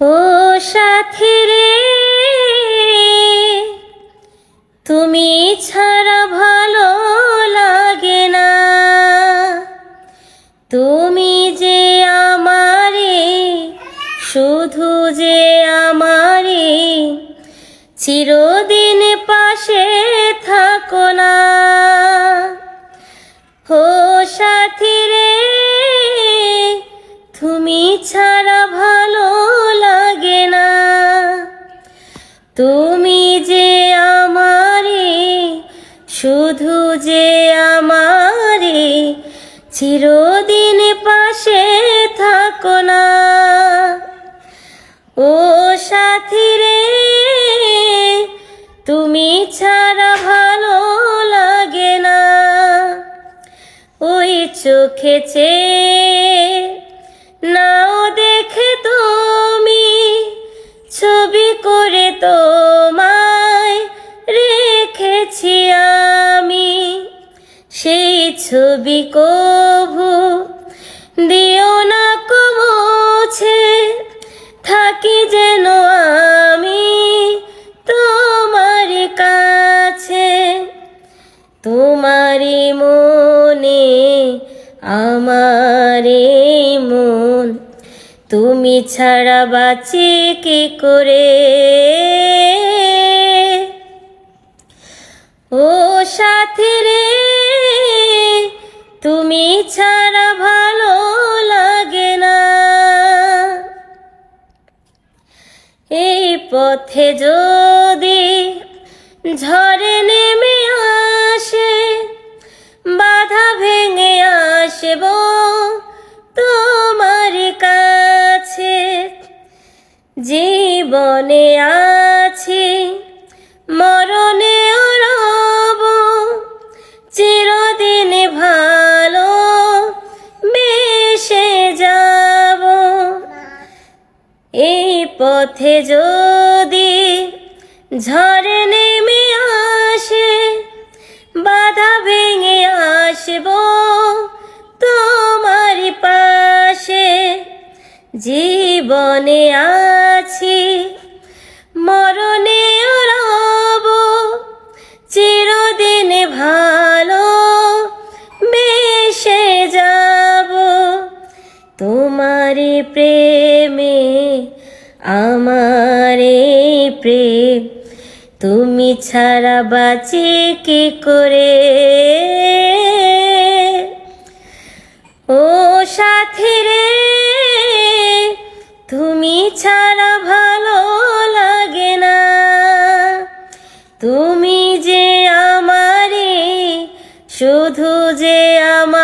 ও সাথী রে, তুমি ছাড়া ভালো লাগে না। তুমি যে আমারে, শুধু যে আমারে, চিরদিন পাশে থাকো না। ও সাথী রে, তুমি ছাড়া ভালো তুমি যে আমারে, শুধু যে আমারে, চিরদিন পাশে থাকো না। ও সাথী রে, তুমি ছাড়া ভালো লাগে না। ওই চোখে চেয়ে ছবি করে তোমায় রেখেছি আমি। সেই ছবি কভু দিও না কমছে থাকি যেন আমি তোমার কাছে। তোমারই মনে আমারে মন তুমি ছাড়া বাঁচি কি করে? ও সাথী রে, তুমি ছাড়া ভালো লাগে না। এই পথে যদি ঝড়ে নেমে আসে, বাধা ভেঙে আসব জীবনে আছি মরণে রব চিরদিন ভালো বেশে যাব। এই পথে যদি ঝড়ে জীবনে আছি, মরণে রব, চিরদিন ভালো বেসে যাব। তোমারি প্রেমে আমার প্রেম, তুমি ছাড়া বাঁচি কি করে? ও সাথী রে তুমি ছাড়া ভালো লাগে না। তুমি যে আমারে শুধু যে আমারে